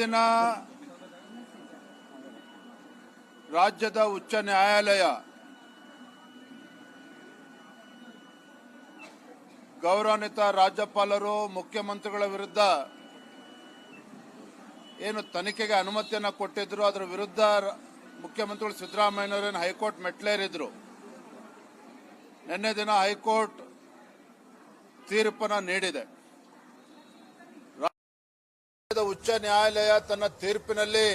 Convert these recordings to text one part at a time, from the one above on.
ದಿನ ರಾಜ್ಯದ ಉಚ್ಚ ನ್ಯಾಯಾಲಯ ಗೌರವಾನ್ವಿತ ರಾಜ್ಯಪಾಲರು, ಮುಖ್ಯಮಂತ್ರಿಗಳ ವಿರುದ್ಧ ಏನು ತನಿಖೆಗೆ ಅನುಮತಿಯನ್ನು ಕೊಟ್ಟಿದ್ರು, ಅದರ ವಿರುದ್ಧ ಮುಖ್ಯಮಂತ್ರಿಗಳು ಸಿದ್ದರಾಮಯ್ಯನವರೇನು ಹೈಕೋರ್ಟ್ ಮೆಟ್ಲೇರಿದ್ರು ನಿನ್ನೆ ದಿನ ಹೈಕೋರ್ಟ್ ತೀರ್ಪನ್ನು ನೀಡಿದೆ. ಉಚ್ಚ ನ್ಯಾಯಾಲಯ ತನ್ನ ತೀರ್ಪಿನಲ್ಲಿ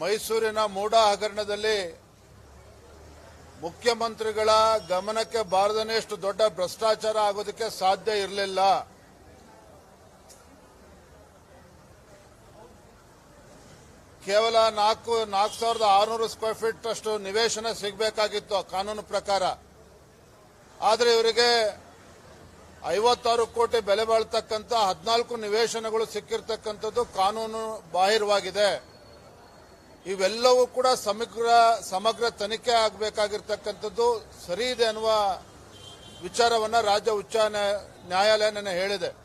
ಮೈಸೂರಿನ ಮೂಡ ಹಗರಣದಲ್ಲಿ ಮುಖ್ಯಮಂತ್ರಿಗಳ ಗಮನಕ್ಕೆ ಬಾರದನೆಷ್ಟು ದೊಡ್ಡ ಭ್ರಷ್ಟಾಚಾರ ಆಗೋದಕ್ಕೆ ಸಾಧ್ಯ ಇರಲಿಲ್ಲ. ಕೇವಲ ನಾಲ್ಕು ನಾಲ್ಕು ಸಾವಿರದ ಆರುನೂರು ಸ್ಕ್ವೇರ್ ಫೀಟ್ ಅಷ್ಟು ನಿವೇಶನ ಸಿಗಬೇಕಾಗಿತ್ತು ಕಾನೂನು ಪ್ರಕಾರ. ಆದರೆ ಇವರಿಗೆ ಐವತ್ತಾರು ಕೋಟಿ ಬೆಲೆ ಬಾಳ್ತಕ್ಕಂಥ ಹದಿನಾಲ್ಕು ನಿವೇಶನಗಳು ಸಿಕ್ಕಿರ್ತಕ್ಕಂಥದ್ದು ಕಾನೂನು ಬಾಹಿರವಾಗಿದೆ. ಇವೆಲ್ಲವೂ ಕೂಡ ಸಮಗ್ರ ಸಮಗ್ರ ತನಿಖೆ ಆಗಬೇಕಾಗಿರ್ತಕ್ಕಂಥದ್ದು ಸರಿ ಇದೆ ಅನ್ನುವ ವಿಚಾರವನ್ನು ರಾಜ್ಯ ಉಚ್ಚ ನ್ಯಾಯ- ನ್ಯಾಯಾಲಯ ನನ್ನ ಹೇಳಿದೆ.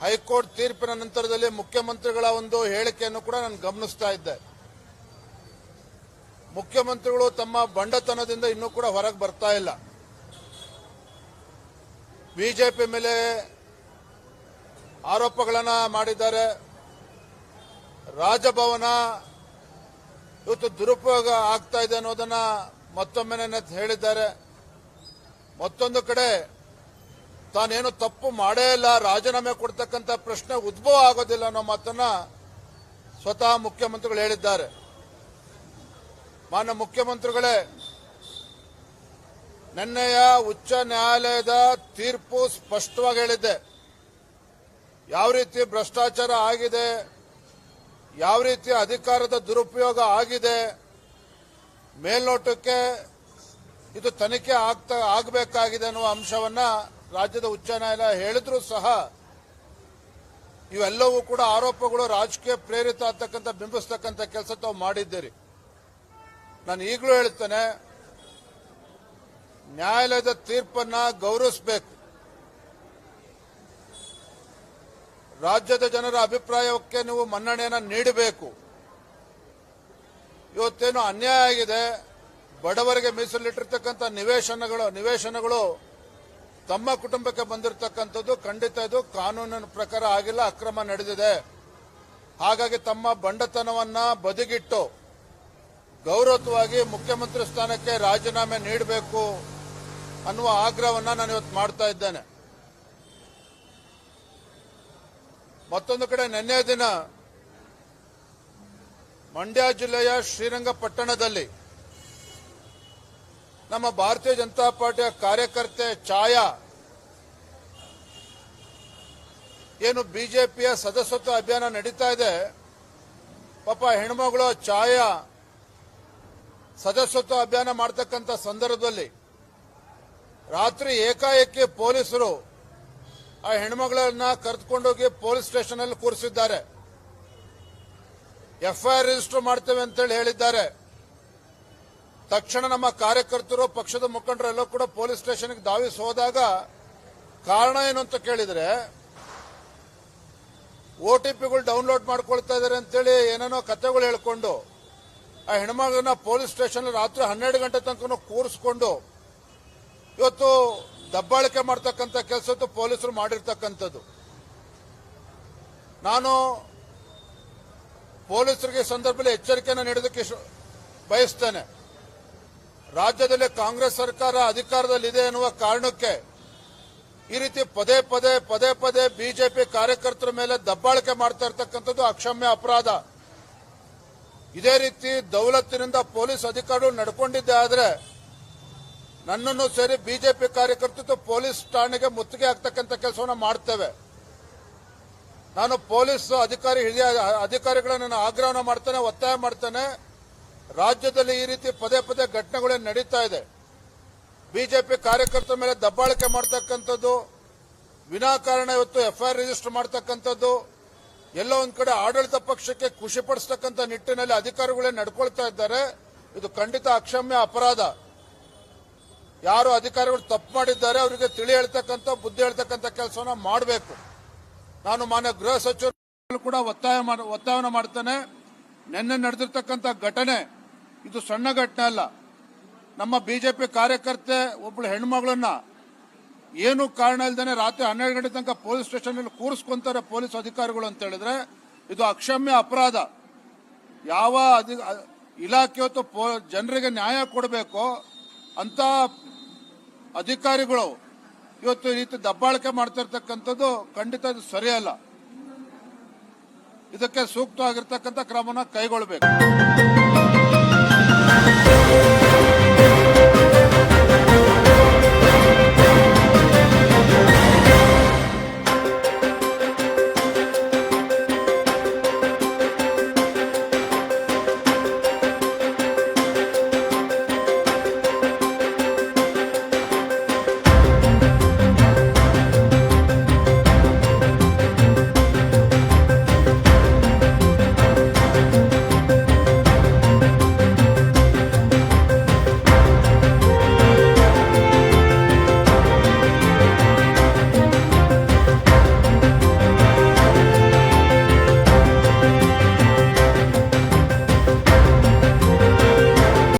ಹೈಕೋರ್ಟ್ ತೀರ್ಪಿನ ನಂತರದಲ್ಲಿ ಮುಖ್ಯಮಂತ್ರಿಗಳ ಒಂದು ಹೇಳಿಕೆಯನ್ನು ಕೂಡ ನಾನು ಗಮನಿಸ್ತಾ ಇದ್ದೆ. ಮುಖ್ಯಮಂತ್ರಿಗಳು ತಮ್ಮ ಬಂಡತನದಿಂದ ಇನ್ನೂ ಕೂಡ ಹೊರಗೆ ಬರ್ತಾ ಇಲ್ಲ. ಬಿಜೆಪಿ ಮೇಲೆ ಆರೋಪಗಳನ್ನು ಮಾಡಿದ್ದಾರೆ. ರಾಜಭವನ ಇವತ್ತು ದುರುಪಯೋಗ ಆಗ್ತಾ ಇದೆ ಅನ್ನೋದನ್ನ ಮತ್ತೊಮ್ಮೆ ಹೇಳಿದ್ದಾರೆ. ಮತ್ತೊಂದು ಕಡೆ ತಾನೇನು ತಪ್ಪು ಮಾಡೇ ಇಲ್ಲ, ರಾಜೀನಾಮೆ ಕೊಡ್ತಕ್ಕಂಥ ಪ್ರಶ್ನೆ ಉದ್ಭವ ಆಗೋದಿಲ್ಲ ಅನ್ನೋ ಮಾತನ್ನ ಸ್ವತಃ ಮುಖ್ಯಮಂತ್ರಿಗಳು ಹೇಳಿದ್ದಾರೆ. ಮಾನ್ಯ ಮುಖ್ಯಮಂತ್ರಿಗಳೇ ನಿನ್ನೆಯ ಉಚ್ಚ ನ್ಯಾಯಾಲಯದ ತೀರ್ಪು ಸ್ಪಷ್ಟವಾಗಿ ಹೇಳಿದೆ ಯಾವ ರೀತಿ ಭ್ರಷ್ಟಾಚಾರ ಆಗಿದೆ, ಯಾವ ರೀತಿ ಅಧಿಕಾರದ ದುರುಪಯೋಗ ಆಗಿದೆ, ಮೇಲ್ನೋಟಕ್ಕೆ ಇದು ತನಿಖೆ ಆಗ್ತಾ, ಆಗಬೇಕಾಗಿದೆ ಅನ್ನುವ ಅಂಶವನ್ನ ರಾಜ್ಯದ ಉಚ್ಚ ನ್ಯಾಯಾಲಯ ಹೇಳಿದ್ರೂ ಸಹ ಇವೆಲ್ಲವೂ ಕೂಡ ಆರೋಪಗಳು ರಾಜಕೀಯ ಪ್ರೇರಿತ ಆಗ್ತಕ್ಕಂಥ, ಬಿಂಬಿಸ್ತಕ್ಕಂಥ ಕೆಲಸ ತಾವು ಮಾಡಿದ್ದೀರಿ. ನಾನು ಈಗಲೂ ಹೇಳ್ತೇನೆ ನ್ಯಾಯಾಲಯದ ತೀರ್ಪನ್ನ ಗೌರವಿಸಬೇಕು. ರಾಜ್ಯದ ಜನರ ಅಭಿಪ್ರಾಯಕ್ಕೆ ನೀವು ಮನ್ನಣೆಯನ್ನು ನೀಡಬೇಕು. ಇವತ್ತೇನು ಅನ್ಯಾಯ ಆಗಿದೆ? ಬಡವರಿಗೆ ಮೀಸಲಿಟ್ಟಿರ್ತಕ್ಕಂಥ ನಿವೇಶನಗಳು ನಿವೇಶನಗಳು ತಮ್ಮ ಕುಟುಂಬಕ್ಕೆ ಬಂದಿರತಕ್ಕಂಥದ್ದು ಖಂಡಿತ ಇದು ಕಾನೂನಿನ ಪ್ರಕಾರ ಆಗಿಲ್ಲ, ಅಕ್ರಮ ನಡೆದಿದೆ. ಹಾಗಾಗಿ ತಮ್ಮ ಬಂಡತನವನ್ನ ಬದಿಗಿಟ್ಟು ಗೌರವವಾಗಿ ಮುಖ್ಯಮಂತ್ರಿ ಸ್ಥಾನಕ್ಕೆ ರಾಜೀನಾಮೆ ನೀಡಬೇಕು. ಅನ್ನುವ ಆಗ್ರಹವನ್ನು ನಾನು ಇವತ್ತು ಮಾಡ್ತಾ ಇದ್ದೇನೆ. ಮತ್ತೊಂದು ಕಡೆ ನಿನ್ನೆ ದಿನ ಮಂಡ್ಯ ಜಿಲ್ಲೆಯ ಶ್ರೀರಂಗಪಟ್ಟಣದಲ್ಲಿ ನಮ್ಮ ಭಾರತೀಯ ಜನತಾ ಪಾರ್ಟಿಯ ಕಾರ್ಯಕರ್ತೆ ಛಾಯಾ ಏನು ಬಿಜೆಪಿಯ ಸದಸ್ಯತ್ವ ಅಭಿಯಾನ ನಡೀತಾ ಇದೆ. ಪಾಪ ಹೆಣ್ಮಗಳು ಛಾಯಾ ಸದಸ್ಯತ್ವ ಅಭಿಯಾನ ಮಾಡ್ತಕ್ಕಂಥ ಸಂದರ್ಭದಲ್ಲಿ ರಾತ್ರಿ ಏಕಾಏಕಿ ಪೊಲೀಸರು ಆ ಹೆಣ್ಮಗಳನ್ನ ಕರೆದುಕೊಂಡೋಗಿ ಪೊಲೀಸ್ ಸ್ಟೇಷನ್ ಅಲ್ಲಿ ಕೂರಿಸಿದ್ದಾರೆ. ಎಫ್ಐಆರ್ ರಿಜಿಸ್ಟರ್ ಮಾಡ್ತೇವೆ ಅಂತೇಳಿ ಹೇಳಿದ್ದಾರೆ. ತಕ್ಷಣ ನಮ್ಮ ಕಾರ್ಯಕರ್ತರು, ಪಕ್ಷದ ಮುಖಂಡರೆಲ್ಲ ಕೂಡ ಪೊಲೀಸ್ ಸ್ಟೇಷನ್ಗೆ ಧಾವಿಸಿ ಹೋದಾಗ ಕಾರಣ ಏನು ಅಂತ ಕೇಳಿದ್ರೆ ಒ ಟಿ ಪಿಗಳು ಡೌನ್ಲೋಡ್ ಮಾಡ್ಕೊಳ್ತಾ ಇದ್ದಾರೆ ಅಂತೇಳಿ ಏನೇನೋ ಕಥೆಗಳು ಹೇಳ್ಕೊಂಡು ಆ ಹೆಣ್ಮಗಳನ್ನ ಪೊಲೀಸ್ ಸ್ಟೇಷನ್ ರಾತ್ರಿ ಹನ್ನೆರಡು ಗಂಟೆ ತನಕ ಕೂರಿಸ್ಕೊಂಡು ಇವತ್ತು ದಬ್ಬಾಳಿಕೆ ಮಾಡ್ತಕ್ಕಂಥ ಕೆಲಸ ಪೊಲೀಸರು ಮಾಡಿರ್ತಕ್ಕಂಥದ್ದು. ನಾನು ಪೊಲೀಸರಿಗೆ ಸಂದರ್ಭದಲ್ಲಿ ಎಚ್ಚರಿಕೆಯನ್ನು ನೀಡೋದಕ್ಕೆ ಬಯಸ್ತೇನೆ. ರಾಜ್ಯದಲ್ಲಿ ಕಾಂಗ್ರೆಸ್ ಸರ್ಕಾರ ಅಧಿಕಾರದಲ್ಲಿದೆ ಎನ್ನುವ ಕಾರಣಕ್ಕೆ ಈ ರೀತಿ ಪದೇ ಪದೇ ಪದೇ ಪದೇ ಬಿಜೆಪಿ ಕಾರ್ಯಕರ್ತರ ಮೇಲೆ ದಬ್ಬಾಳಿಕೆ ಮಾಡ್ತಾ ಇರತಕ್ಕಂಥದ್ದು ಅಕ್ಷಮ್ಯ ಅಪರಾಧ. ಇದೇ ರೀತಿ ದೌಲತ್ತಿನಿಂದ ಪೊಲೀಸ್ ಅಧಿಕಾರಿಗಳು ನಡ್ಕೊಂಡಿದ್ದೆ ಆದರೆ ನನ್ನನ್ನು ಸೇರಿ ಬಿಜೆಪಿ ಕಾರ್ಯಕರ್ತರು ಪೊಲೀಸ್ ಠಾಣೆಗೆ ಮುತ್ತಿಗೆ ಹಾಕ್ತಕ್ಕಂಥ ಕೆಲಸವನ್ನು ಮಾಡ್ತೇವೆ. ನಾನು ಪೊಲೀಸ್ ಅಧಿಕಾರಿ, ಹಿರಿಯ ಅಧಿಕಾರಿಗಳನ್ನು ನಾನು ಆಗ್ರಹವನ್ನು ಮಾಡ್ತೇನೆ, ಒತ್ತಾಯ ಮಾಡ್ತೇನೆ. ರಾಜ್ಯದಲ್ಲಿ ಈ ರೀತಿ ಪದೇ ಪದೇ ಘಟನೆಗಳೇ ನಡೀತಾ ಇದೆ. ಬಿಜೆಪಿ ಕಾರ್ಯಕರ್ತರ ಮೇಲೆ ದಬ್ಬಾಳಿಕೆ ಮಾಡ್ತಕ್ಕಂಥದ್ದು, ವಿನಾಕಾರಣ ಇವತ್ತು ಎಫ್ಐಆರ್ ರಿಜಿಸ್ಟರ್ ಮಾಡ್ತಕ್ಕಂಥದ್ದು, ಎಲ್ಲೋ ಒಂದು ಕಡೆ ಆಡಳಿತ ಪಕ್ಷಕ್ಕೆ ಖುಷಿಪಡಿಸ್ತಕ್ಕಂಥ ನಿಟ್ಟಿನಲ್ಲಿ ಅಧಿಕಾರಿಗಳೇ ನಡ್ಕೊಳ್ತಾ ಇದ್ದಾರೆ. ಇದು ಖಂಡಿತ ಅಕ್ಷಮ್ಯ ಅಪರಾಧ. ಯಾರು ಅಧಿಕಾರಿಗಳು ತಪ್ಪು ಮಾಡಿದ್ದಾರೆ, ಅವರಿಗೆ ತಿಳಿ ಹೇಳ್ತಕ್ಕಂಥ, ಬುದ್ಧಿ ಹೇಳ್ತಕ್ಕಂಥ ಕೆಲಸವನ್ನ ಮಾಡಬೇಕು. ನಾನು ಮಾನ್ಯ ಗೃಹ ಸಚಿವರು ಕೂಡ ಒತ್ತಾಯ ಒತ್ತಾಯವನ್ನು ಮಾಡ್ತೇನೆ. ನಿನ್ನೆ ನಡೆದಿರ್ತಕ್ಕಂಥ ಘಟನೆ, ಇದು ಸಣ್ಣ ಘಟನೆ ಅಲ್ಲ. ನಮ್ಮ ಬಿಜೆಪಿ ಕಾರ್ಯಕರ್ತೆ ಒಬ್ಬಳು ಹೆಣ್ಮಗಳನ್ನ ಏನು ಕಾರಣ ಇಲ್ದೇನೆ ರಾತ್ರಿ ಹನ್ನೆರಡು ಗಂಟೆ ತನಕ ಪೊಲೀಸ್ ಸ್ಟೇಷನ್ ಅಲ್ಲಿ ಕೂರಿಸ್ಕೊಂತಾರೆ ಪೊಲೀಸ್ ಅಧಿಕಾರಿಗಳು ಅಂತ ಹೇಳಿದ್ರೆ, ಇದು ಅಕ್ಷಮ್ಯ ಅಪರಾಧ. ಯಾವ ಅಧಿ ಇಲಾಖೆ ಜನರಿಗೆ ನ್ಯಾಯ ಕೊಡಬೇಕು ಅಂತ ಅಧಿಕಾರಿಗಳು ಇವತ್ತು ಈ ರೀತಿ ದಬ್ಬಾಳಿಕೆ ಮಾಡ್ತಿರ್ತಕ್ಕಂಥದ್ದು ಖಂಡಿತ ಇದು ಸರಿಯಲ್ಲ ಇದಕ್ಕೆ ಸೂಕ್ತವಾಗಿರ್ತಕ್ಕಂಥ ಕ್ರಮನ ಕೈಗೊಳ್ಳಬೇಕು.